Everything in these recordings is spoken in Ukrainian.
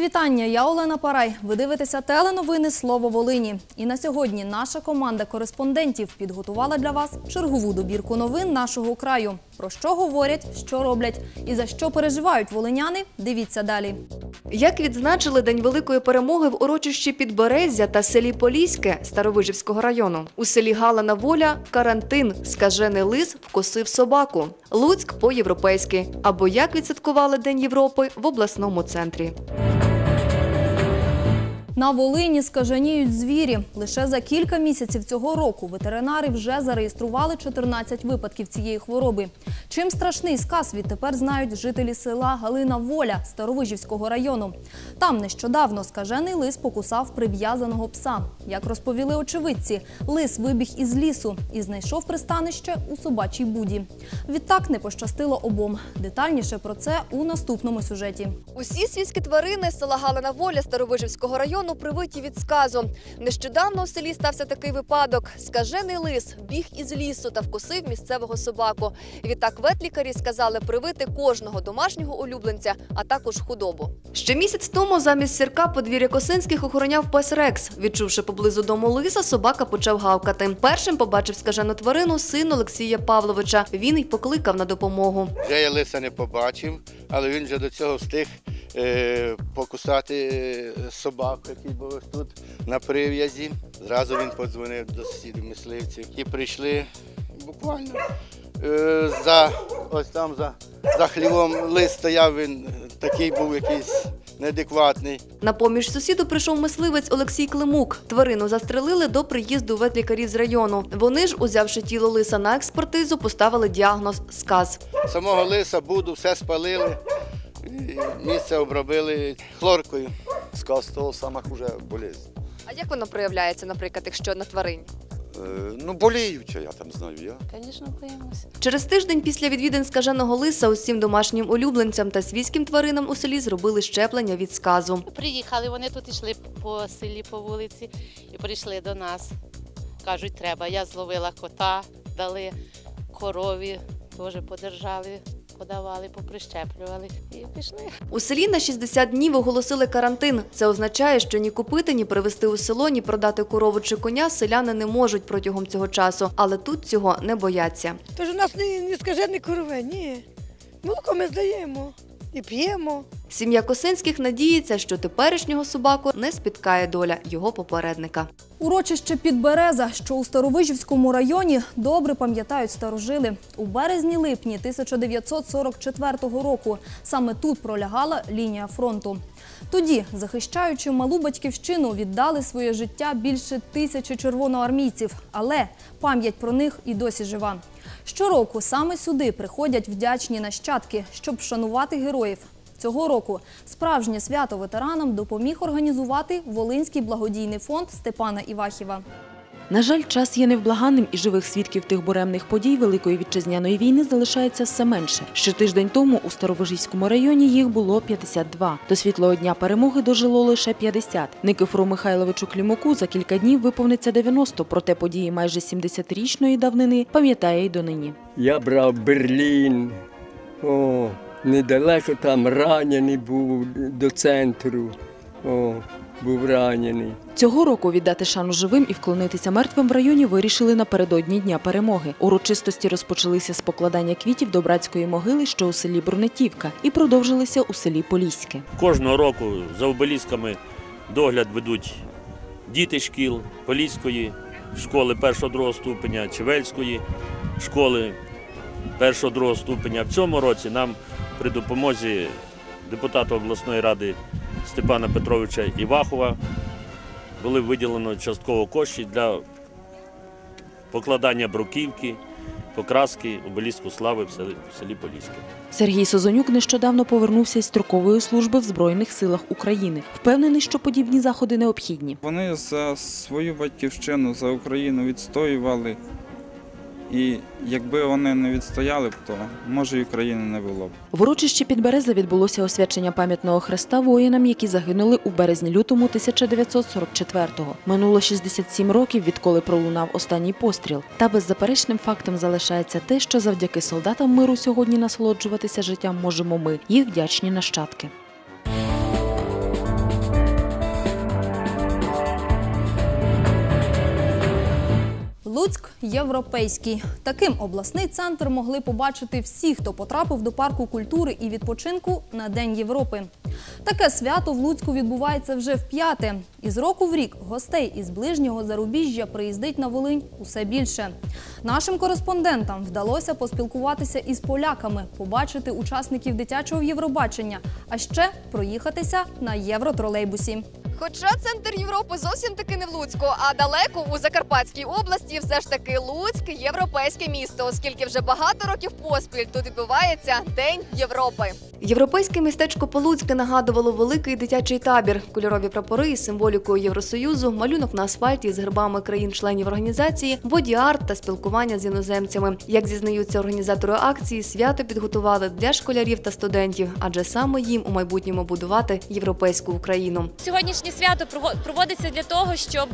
Вітання. Я Олена Парай. Ви дивитеся теленовини Слово Волині. І на сьогодні наша команда кореспондентів підготувала для вас чергову добірку новин нашого краю. Про що говорять, що роблять і за що переживають волиняни. Дивіться далі. Як відзначили День великої перемоги в урочищі Підберезя та селі Поліське Старовижівського району. У селі Галина Воля карантин, скажений лис вкосив собаку. Луцьк по-європейськи. Або як відсвяткували День Європи в обласному центрі. На Волині скаженіють звірі. Лише за кілька місяців цього року ветеринари вже зареєстрували 14 випадків цієї хвороби. Чим страшний сказ відтепер знають жителі села Галина Воля Старовижівського району. Там нещодавно скажений лис покусав прив'язаного пса. Як розповіли очевидці, лис вибіг із лісу і знайшов пристанище у собачій буді. Відтак не пощастило обом. Детальніше про це у наступному сюжеті. Усі свійські тварини села Галина Воля Старовижівського району привиті від сказу. Нещодавно у селі стався такий випадок. Скажений лис біг із лісу та вкусив місцевого собаку. Відтак ветлікарі сказали привити кожного домашнього улюбленця, а також худобу. Ще місяць тому замість сірка подвір'я Косинських охороняв пес Рекс. Відчувши поблизу дому лиса, собака почав гавкати. Першим побачив скажену тварину син Олексія Павловича. Він й покликав на допомогу. Вже я лиса не побачив, але він вже до цього встиг покусати е, собаку, який був тут на прив'язі. Зразу він подзвонив до сусідів мисливців, які прийшли буквально е, за ось там за, за хлівом лис стояв, він такий був якийсь неадекватний. На поміж сусіду прийшов мисливець Олексій Климук. Тварину застрелили до приїзду ветлікарів з району. Вони ж, узявши тіло лиса на експертизу, поставили діагноз сказ. Самого лиса буду, все спалили, місце обробили хлоркою. Сказ того сама хуже болезнь. А як воно проявляється, наприклад, якщо на тварині? Е, ну, боліюча, я там знаю. Я. Звісно, боїмося. Через тиждень після відвідин скаженого лиса усім домашнім улюбленцям та свійським тваринам у селі зробили щеплення від сказу. Приїхали, вони тут йшли по селі, по вулиці і прийшли до нас. Кажуть, треба. Я зловила кота, дали корові, теж подержали, подавали, поприщеплювали і пішли. У селі на 60 днів оголосили карантин. Це означає, що ні купити, ні привезти у село, ні продати корову чи коня селяни не можуть протягом цього часу, але тут цього не бояться. Тож у нас не, не скажене корове, ні. Молоко ми здаємо і п'ємо. Сім'я Косинських надіється, що теперішнього собаку не спіткає доля його попередника. Урочище Підбереза, що у Старовижівському районі, добре пам'ятають старожили. У березні-липні 1944 року саме тут пролягала лінія фронту. Тоді, захищаючи малу батьківщину, віддали своє життя більше тисячі червоноармійців, але пам'ять про них і досі жива. Щороку саме сюди приходять вдячні нащадки, щоб вшанувати героїв. Цього року справжнє свято ветеранам допоміг організувати Волинський благодійний фонд Степана Івахіва. На жаль, час є невблаганним і живих свідків тих буремних подій Великої вітчизняної війни залишається все менше. Ще тиждень тому у Старовижівському районі їх було 52. До світлого дня перемоги дожило лише 50. Никифору Михайловичу Клімуку за кілька днів виповниться 90, проте події майже 70-річної давнини пам'ятає й донині. Я брав Берлін. О, недалеко там ранений був до центру. О, був ранений. Цього року віддати шану живим і вклонитися мертвим в районі вирішили напередодні Дня перемоги. Урочистості розпочалися з покладання квітів до братської могили, що у селі Брунетівка, і продовжилися у селі Поліське. Кожного року за обелісками догляд ведуть діти шкіл Поліської школи 1-2 ступеня, Чевельської школи 1-2 ступеня. В цьому році нам при допомозі депутата обласної ради Степана Петровича Івахова були виділено частково кошти для покладання бруківки, покраски обеліску слави в селі, в селі Поліське. Сергій Созонюк нещодавно повернувся із строкової служби в Збройних силах України. Впевнений, що подібні заходи необхідні. Вони за свою батьківщину, за Україну відстоювали. І якби вони не відстояли б, то може і України не було б. В урочищі Підбереза відбулося освячення пам'ятного хреста воїнам, які загинули у березні-лютому 1944-го. Минуло 67 років, відколи пролунав останній постріл. Та беззаперечним фактом залишається те, що завдяки солдатам миру сьогодні насолоджуватися життям можемо ми, їх вдячні нащадки. Луцьк європейський. Таким обласний центр могли побачити всі, хто потрапив до парку культури і відпочинку на День Європи. Таке свято в Луцьку відбувається вже в п'яте. І з року в рік гостей із ближнього зарубіжжя приїздить на Волинь усе більше. Нашим кореспондентам вдалося поспілкуватися із поляками, побачити учасників дитячого Євробачення, а ще проїхатися на євротролейбусі. Хоча центр Європи зовсім таки не в Луцьку, а далеко у Закарпатській області, все ж таки Луцьк європейське місто, оскільки вже багато років поспіль тут відбувається День Європи. Європейське містечко Полуцьке нагадувало великий дитячий табір, кольорові прапори і із символікою Євросоюзу, малюнок на асфальті з гербами країн-членів організації, боді-арт та спілкування з іноземцями. Як зізнаються організатори акції, свято підготували для школярів та студентів, адже саме їм у майбутньому будувати європейську Україну. Сьогоднішнє свято прово- проводиться для того, щоб,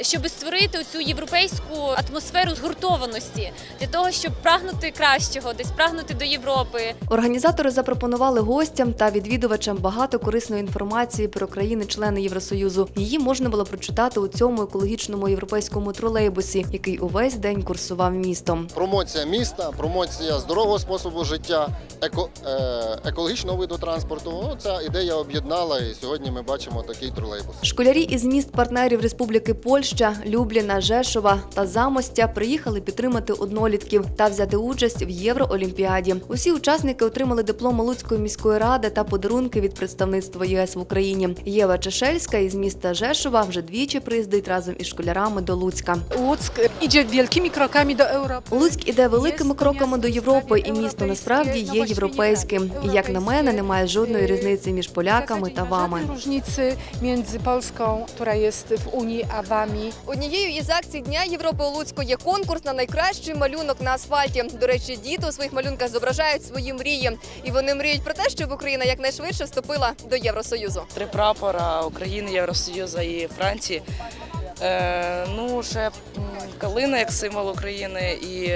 щоб створити цю європейську атмосферу згуртованості, для того, щоб прагнути кращого, десь прагнути до Європи. Організатори запропонували гостям та відвідувачам багато корисної інформації про країни-члени Євросоюзу. Її можна було прочитати у цьому екологічному європейському тролейбусі, який увесь день курсував містом. Промоція міста, промоція здорового способу життя, еко, е, екологічного виду транспорту. О, Ця ідея об'єднала, і сьогодні ми бачимо такий тролейбус. Школярі із міст партнерів Республіки Польща, Любліна, Жешова та Замостя приїхали підтримати однолітків та взяти участь в Євроолімпіаді. Усі учасники отримали диплом Луцької міської ради та подарунки від представництва ЄС в Україні. Єва Чешельська із міста Жешова вже двічі приїздить разом із школярами до Луцька. Łuck idzie wielkimi krokami do Europy. Луцьк іде великими кроками до Європи, і місто насправді є європейським. І як на мене, немає жодної різниці між поляками та вами. Różnicy między Polską, która jest w Unii, a wami. Однією із акцій Дня Європи у Луцьку є конкурс на найкращий малюнок на асфальті. До речі, діти у своїх малюнках зображають свої мрії, і вони мріють про те, щоб Україна якнайшвидше вступила до Євросоюзу. Три прапора України, Євросоюзу і Франції. Е, ну, ще калина як символ України і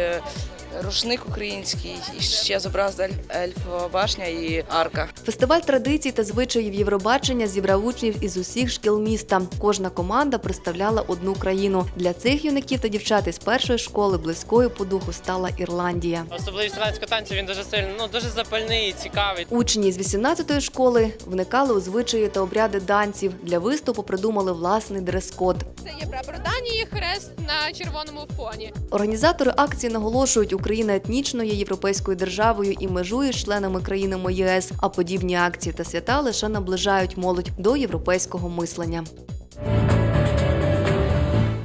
рушник український, і ще зобразена ель- ельфова башня і арка. Фестиваль традицій та звичаїв Євробачення зібрав учнів із усіх шкіл міста. Кожна команда представляла одну країну. Для цих юнаків та дівчат із першої школи близькою по духу стала Ірландія. Особливість ірландського танцю він дуже сильно, ну дуже запальний і цікавий. Учні з 18-ї школи вникали у звичаї та обряди данців. Для виступу придумали власний дрес-код. Це є прапор Данії, хрест на червоному фоні. Організатори акції наголошують, Україна етнічно є європейською державою і межує з членами країнами ЄС. А подібні акції та свята лише наближають молодь до європейського мислення.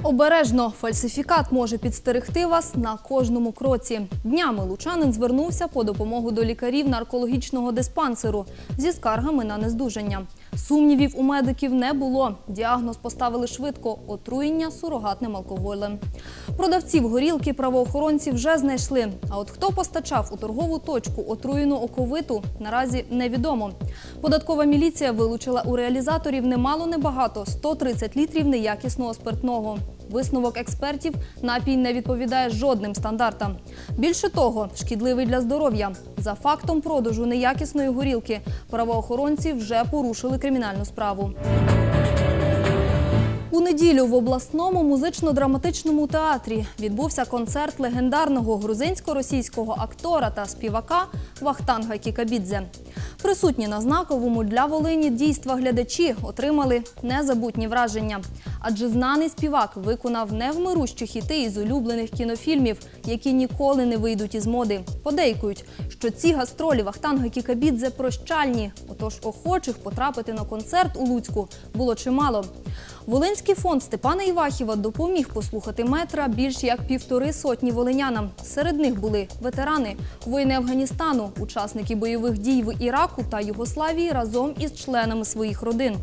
Обережно фальсифікат може підстерегти вас на кожному кроці. Днями лучанин звернувся по допомогу до лікарів наркологічного диспансеру зі скаргами на нездужання. Сумнівів у медиків не було. Діагноз поставили швидко отруєння сурогатним алкоголем. Продавців горілки правоохоронці вже знайшли. А от хто постачав у торгову точку отруєну оковиту, наразі невідомо. Податкова міліція вилучила у реалізаторів немало небагато 130 літрів неякісного спиртного. Висновок експертів напій не відповідає жодним стандартам. Більше того, шкідливий для здоров'я. За фактом продажу неякісної горілки правоохоронці вже порушили кримінальну справу. У неділю в обласному музично-драматичному театрі відбувся концерт легендарного грузинсько-російського актора та співака Вахтанга Кікабідзе. Присутні на знаковому для Волині дійства глядачі отримали незабутні враження. Адже знаний співак виконав невмирущі хіти із улюблених кінофільмів, які ніколи не вийдуть із моди. Подейкують, що ці гастролі Вахтанга Кікабідзе прощальні. Отож охочих потрапити на концерт у Луцьку було чимало. Волинський фонд Степана Івахіва допоміг послухати метра більш як півтори сотні волинянам. Серед них були ветерани, воїни Афганістану, учасники бойових дій в Іраку та Югославії разом із членами своїх родин.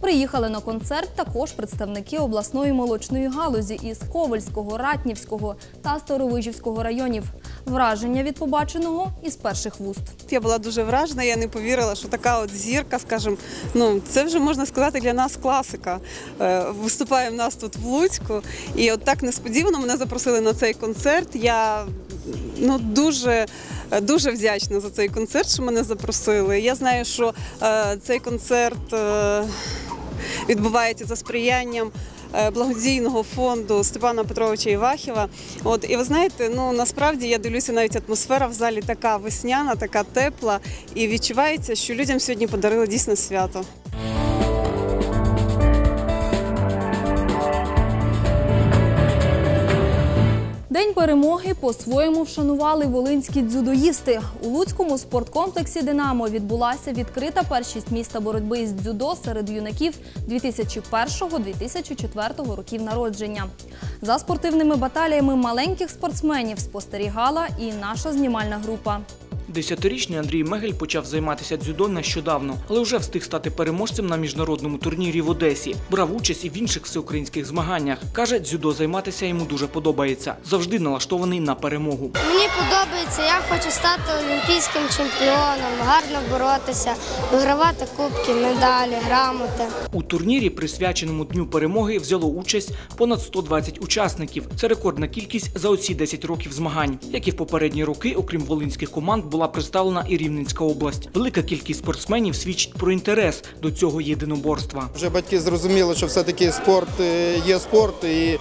Приїхали на концерт також представники обласної молочної галузі із Ковальського, Ратнівського та Старовижівського районів. Враження від побаченого із перших вуст. Я була дуже вражена, я не повірила, що така от зірка, скажімо, ну це вже можна сказати для нас класика. Е, Виступає в нас тут в Луцьку. І от так несподівано мене запросили на цей концерт. Я ну дуже. Дуже вдячна за цей концерт, що мене запросили. Я знаю, що е, цей концерт е, відбувається за сприянням благодійного фонду Степана Петровича Івахіва. От і ви знаєте, ну насправді я дивлюся, навіть атмосфера в залі така весняна, така тепла, і відчувається, що людям сьогодні подарили дійсно свято. Перемоги по-своєму вшанували волинські дзюдоїсти. У Луцькому спорткомплексі Динамо відбулася відкрита першість міста боротьби з дзюдо серед юнаків 2001-2004 років народження. За спортивними баталіями маленьких спортсменів спостерігала і наша знімальна група. Десятирічний Андрій Мегель почав займатися дзюдо нещодавно, але вже встиг стати переможцем на міжнародному турнірі в Одесі. Брав участь і в інших всеукраїнських змаганнях. Каже, дзюдо займатися йому дуже подобається. Завжди налаштований на перемогу. Мені подобається, я хочу стати олімпійським чемпіоном, гарно боротися, вигравати кубки, медалі, грамоти. У турнірі, присвяченому Дню перемоги, взяло участь понад 120 учасників. Це рекордна кількість за оці 10 років змагань. Як і в попередні роки, окрім волинських команд, була представлена і Рівненська область. Велика кількість спортсменів свідчить про інтерес до цього єдиноборства. Вже батьки зрозуміли, що все-таки спорт е, є спорт, і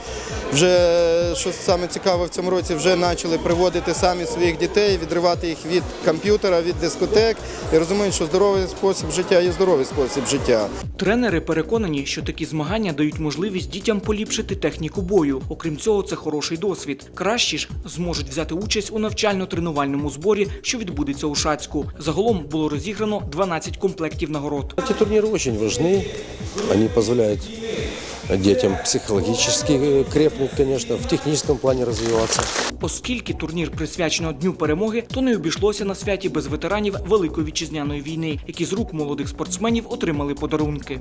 вже що саме цікаве в цьому році, вже почали приводити самі своїх дітей, відривати їх від комп'ютера, від дискотек і розуміють, що здоровий спосіб життя є здоровий спосіб життя. Тренери переконані, що такі змагання дають можливість дітям поліпшити техніку бою. Окрім цього, це хороший досвід. Кращі ж зможуть взяти участь у навчально-тренувальному зборі, що відбудеться у Шацьку. Загалом було розіграно 12 комплектів нагород. Эти турниры очень важны. Они позволяют детям психологически э, крепнуть, конечно, в техническом плане развиваться. Оскільки турнір присвячено Дню перемоги, то не обійшлося на святі без ветеранів Великої вітчизняної війни, які з рук молодих спортсменів отримали подарунки.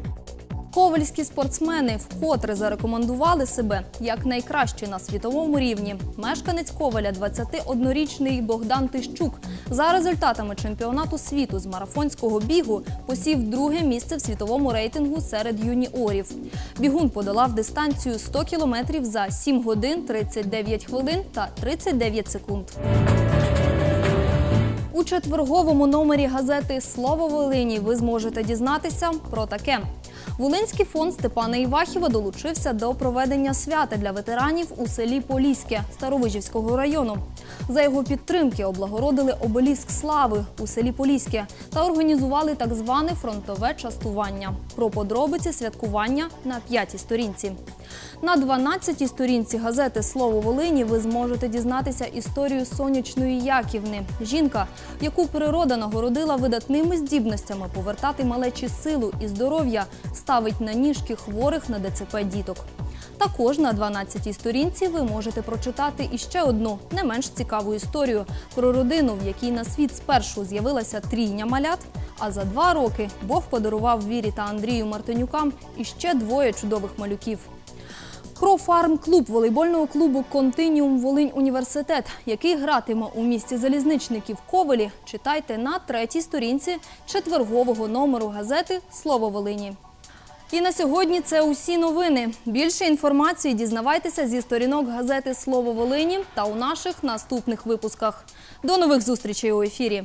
Ковальські спортсмени вкотре зарекомендували себе як найкращі на світовому рівні. Мешканець Коваля, 21-річний Богдан Тищук, за результатами чемпіонату світу з марафонського бігу посів друге місце в світовому рейтингу серед юніорів. Бігун подолав дистанцію 100 кілометрів за 7 годин 39 хвилин та 39 секунд. У четверговому номері газети Слово Волині ви зможете дізнатися про таке. Волинський фонд Степана Івахіва долучився до проведення свята для ветеранів у селі Поліське Старовижівського району. За його підтримки облагородили обеліск слави у селі Поліське та організували так зване фронтове частування. Про подробиці святкування на п'ятій сторінці. На 12-й сторінці газети Слово Волині ви зможете дізнатися історію сонячної Яківни. Жінка, яку природа нагородила видатними здібностями повертати малечі силу і здоров'я, ставить на ніжки хворих на ДЦП діток. Також на 12-й сторінці ви можете прочитати іще одну не менш цікаву історію про родину, в якій на світ спершу з'явилася трійня малят, а за два роки Бог подарував Вірі та Андрію Мартинюкам іще двоє чудових малюків. Про фарм-клуб волейбольного клубу Континіум Волинь Університет, який гратиме у місті залізничників Ковелі, читайте на третій сторінці четвергового номеру газети Слово Волині. І на сьогодні це усі новини. Більше інформації дізнавайтеся зі сторінок газети Слово Волині та у наших наступних випусках. До нових зустрічей у ефірі.